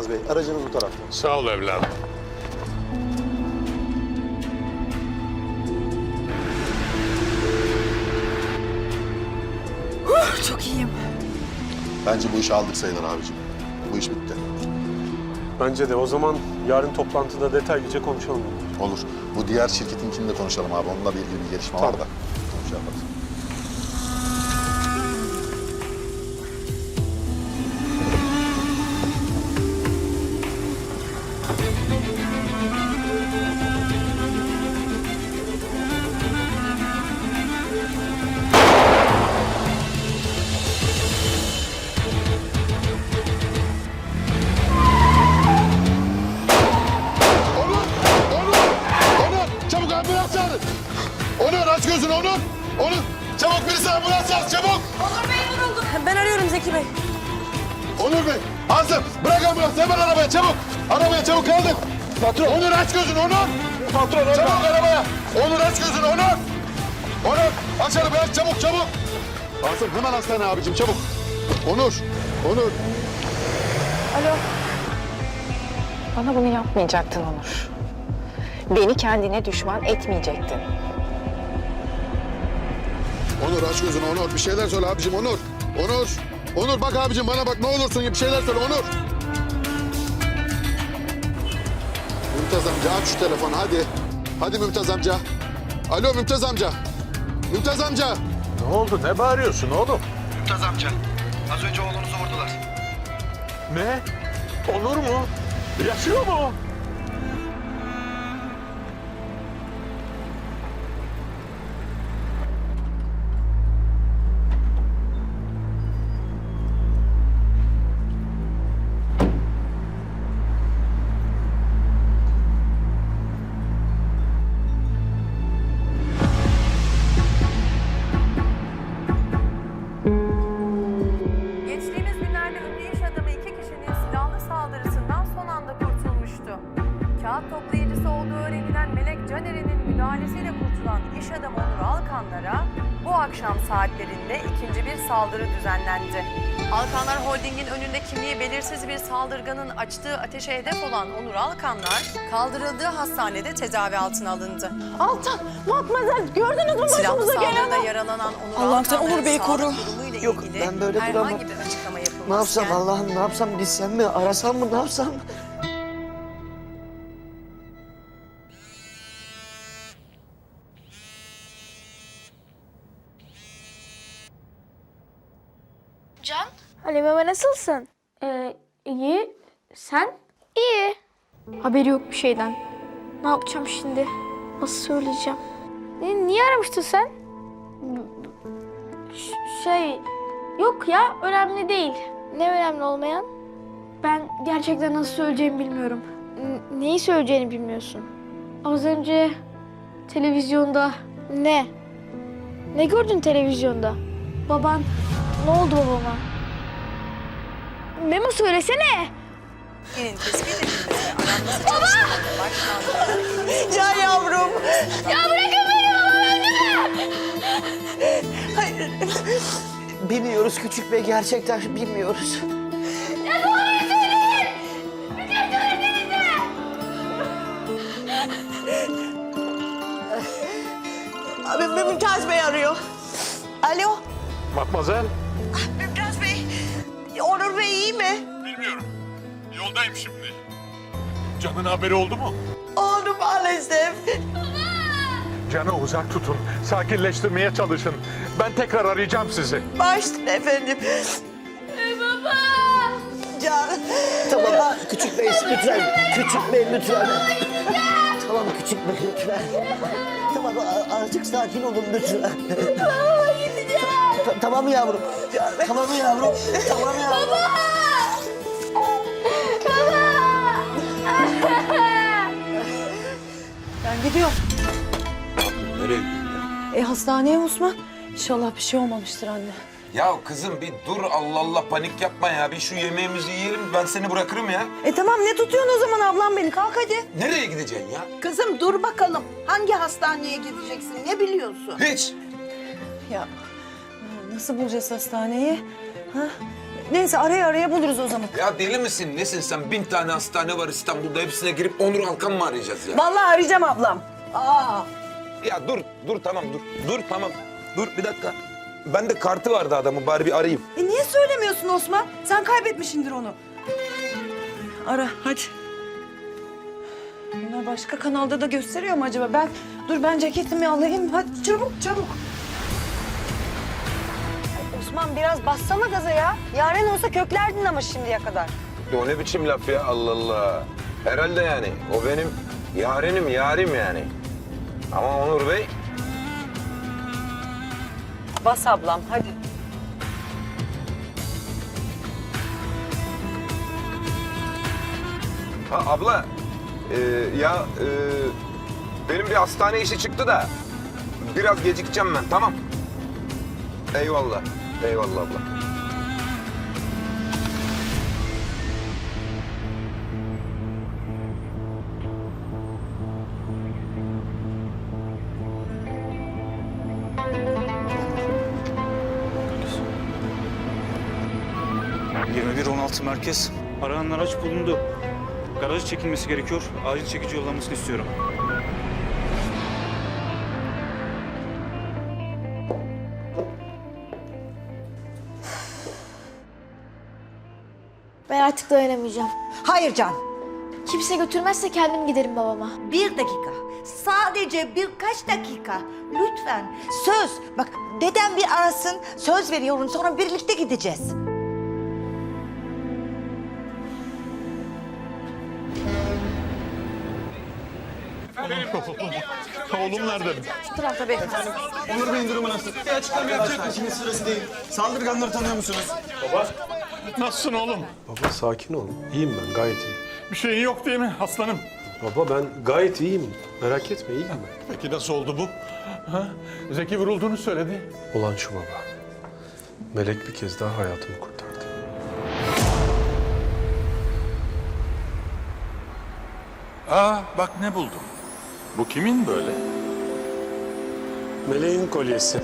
Yılmaz Bey, aracınız bu tarafta. Sağ ol evladım. Çok iyiyim. Bence bu işi aldık sayılır abicim. Bu iş bitti. Bence de o zaman yarın toplantıda detaylıca konuşalım. Olur. Bu diğer şirketinkini de konuşalım abi. Onunla da ilgili bir gelişme var da. Çabuk birisi ambulans çabuk! Ben arıyorum Zeki Bey. Onur Bey! Asım bırak ambulansı hemen arabaya çabuk! Arabaya çabuk kaldır! Patron! Onur aç gözünü Onur! Patron Çabuk arabaya! Onur aç gözünü Onur! Onur! Aç arabayı aç çabuk çabuk! Asım hemen hastane abicim çabuk! Onur! Onur! Alo. Bana bunu yapmayacaktın Onur. Beni kendine düşman etmeyecektin. Onur aç gözünü Onur. Bir şeyler söyle abicim Onur. Onur. Onur bak abicim bana bak ne olursun bir şeyler söyle Onur. Mümtaz amca aç şu telefonu hadi. Hadi Mümtaz amca. Alo Mümtaz amca. Mümtaz amca. Ne oldu? Ne bağırıyorsun oğlum? Mümtaz amca. Az önce oğlunuzu vurdular. Ne? Olur mu? Yaşıyor mu? Saldırı düzenlendi. Alkanlar Holding'in önünde kimliği belirsiz bir saldırganın açtığı ateşe hedef olan Onur Alkanlar kaldırıldığı hastanede tedavi altına alındı. Altan, Matmazel gördünüz mü Silahlı başımıza saldırıda geleni? yaralanan Onur Allah'ım sen Alkanlar'ın Onur sağlık koru. durumuyla Yok, ilgili ben böyle herhangi duramam. bir açıklama yapılmazken... Ne yapsam Allah'ım ne yapsam gitsem mi arasam mı ne yapsam? Can, Halime nasılsın? ee, iyi. Sen? İyi. Haberi yok bir şeyden. Ne yapacağım şimdi? Nasıl söyleyeceğim? Ne, niye aramıştın sen? Ş- şey, yok ya önemli değil. Ne önemli olmayan? Ben gerçekten nasıl söyleyeceğimi bilmiyorum. neyi söyleyeceğini bilmiyorsun? Az önce televizyonda... Ne? Ne gördün televizyonda? Baban. Ne oldu babama? Memo söylesene. Senin tespit edilmesi aranması çalışmaları başlandı. Can yavrum. Ya bırakın beni babam öldü mü? Hayır. Bilmiyoruz küçük bey gerçekten bilmiyoruz. Abi Mümtaz Bey arıyor. Alo, Matmazel. Mümtaz Bey. Onur Bey iyi mi? Bilmiyorum. Yoldayım şimdi. Can'ın haberi oldu mu? Oldu maalesef. Can'ı uzak tutun. Sakinleştirmeye çalışın. Ben tekrar arayacağım sizi. Başsın efendim. Baba. Can. Tamam küçük bey lütfen. Küçük bey lütfen. Tamam küçük bey lütfen. Tamam a- azıcık sakin olun lütfen. Ta- tamam yavrum. Tamam yavrum. Tamam yavrum. Ben gidiyorum. Nereye E hastaneye Osman. İnşallah bir şey olmamıştır anne. Ya kızım bir dur Allah Allah panik yapma ya. Bir şu yemeğimizi yiyelim ben seni bırakırım ya. E tamam ne tutuyorsun o zaman ablam beni? Kalk hadi. Nereye gideceksin ya? Kızım dur bakalım. Hangi hastaneye gideceksin? Ne biliyorsun? Hiç. Ya nasıl bulacağız hastaneyi? Ha? Neyse araya araya buluruz o zaman. Ya deli misin? Nesin sen? Bin tane hastane var İstanbul'da. Hepsine girip Onur Alkan mı arayacağız ya? Vallahi arayacağım ablam. Aa. Ya dur, dur tamam dur. Dur tamam. Dur bir dakika. Ben de kartı vardı adamın. Bari bir arayayım. E niye söylemiyorsun Osman? Sen kaybetmişsindir onu. Ara hadi. Bunlar başka kanalda da gösteriyor mu acaba? Ben dur ben ceketimi alayım. Hadi çabuk çabuk. Osman biraz bassana gaza ya. Yaren olsa köklerdin ama şimdiye kadar. O ne biçim laf ya? Allah Allah. Herhalde yani. O benim yarenim, yarim yani. Ama Onur Bey Bas ablam hadi. Ha abla, e, ya e, benim bir hastane işi çıktı da biraz gecikeceğim ben, tamam. Eyvallah, eyvallah abla. merkez. Aranan araç bulundu. Garajı çekilmesi gerekiyor. Acil çekici yollamasını istiyorum. Dayanamayacağım. Hayır Can. Kimse götürmezse kendim giderim babama. Bir dakika. Sadece birkaç dakika. Lütfen. Söz. Bak dedem bir arasın. Söz veriyorum sonra birlikte gideceğiz. Oğlum nerede? Şu tarafta bekle. Onur Bey'in durumu nasıl? Bir açıklama yapacak mı? Şimdi sırası değil. Saldırganları tanıyor musunuz? Nasılsın oğlum? Baba sakin ol. İyiyim ben gayet iyiyim. Bir şeyin yok değil mi aslanım? Baba ben gayet iyiyim. Merak etme iyiyim ben. Peki nasıl oldu bu? Ha? Zeki vurulduğunu söyledi. Olan şu baba. Melek bir kez daha hayatımı kurtardı. Aa bak ne buldum. Bu kimin böyle? Meleğin kolyesi.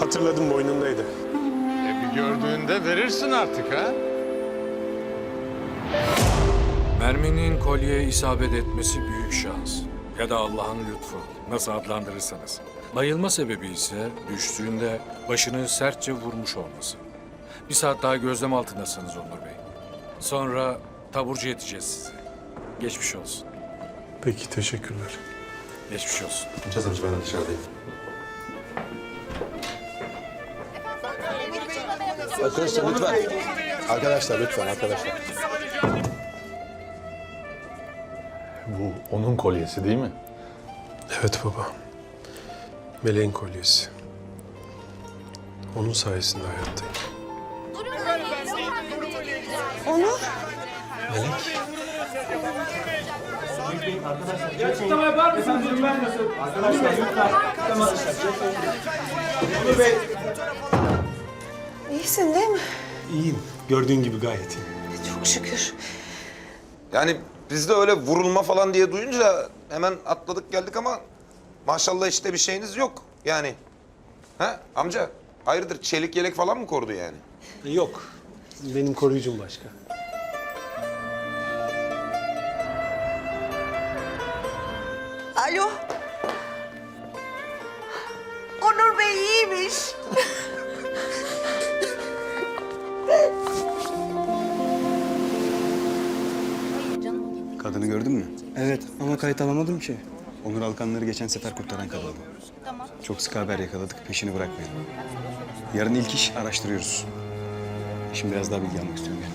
Hatırladım boynundaydı. Bir gördüğünde verirsin artık ha. Merminin kolyeye isabet etmesi büyük şans. Ya da Allah'ın lütfu. Nasıl adlandırırsanız. Bayılma sebebi ise düştüğünde başını sertçe vurmuş olması. Bir saat daha gözlem altındasınız Onur Bey. Sonra taburcu edeceğiz sizi. Geçmiş olsun. Peki teşekkürler. Geçmiş olsun. Çazımcı ben dışarıdayım. Arkadaşlar lütfen. Arkadaşlar lütfen arkadaşlar. Bu onun kolyesi değil mi? Evet baba. Meleğin kolyesi. Onun sayesinde hayattayım. Onur. Melek. İyisin değil mi? İyiyim. Gördüğün gibi gayet iyiyim. Çok şükür. Yani biz de öyle vurulma falan diye duyunca hemen atladık geldik ama maşallah işte bir şeyiniz yok yani. Ha amca hayırdır çelik yelek falan mı korudu yani? Yok. Benim koruyucum başka. Alo. Onur Bey iyiymiş. Evet ama kayıt alamadım ki. Onur Alkanları geçen sefer kurtaran kadın bu. Çok sık haber yakaladık, peşini bırakmayalım. Yarın ilk iş araştırıyoruz. Şimdi biraz daha bilgi almak istiyorum yani.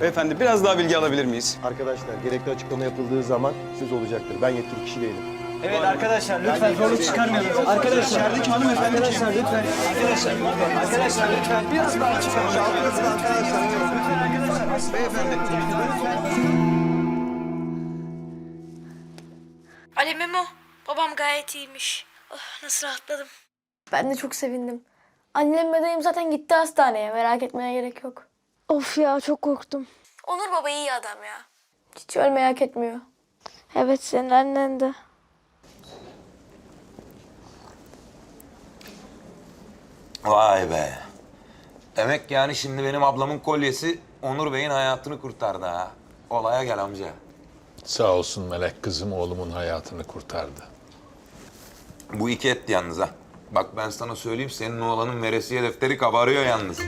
Beyefendi biraz daha bilgi alabilir miyiz? Arkadaşlar gerekli açıklama yapıldığı zaman söz olacaktır. Ben yetkili kişi değilim. Evet arkadaşlar lütfen zorluk çıkarmayalım. Arkadaşlar içerideki hanımefendi Arkadaşlar lütfen. Arkadaşlar Arkadaşlar lütfen biraz daha açıklama. Arkadaşlar lütfen arkadaşlar. Beyefendi. Ali Memo, babam gayet iyiymiş. Oh, nasıl rahatladım. Ben de çok sevindim. Annem ve dayım zaten gitti hastaneye. Merak etmeye gerek yok. Of ya çok korktum. Onur baba iyi adam ya. Hiç öyle merak etmiyor. Evet senin annen de. Vay be. Demek yani şimdi benim ablamın kolyesi Onur Bey'in hayatını kurtardı ha. Olaya gel amca. Sağ olsun Melek kızım oğlumun hayatını kurtardı. Bu iki etti yalnız ha. Bak ben sana söyleyeyim senin oğlanın veresiye defteri kabarıyor yalnız.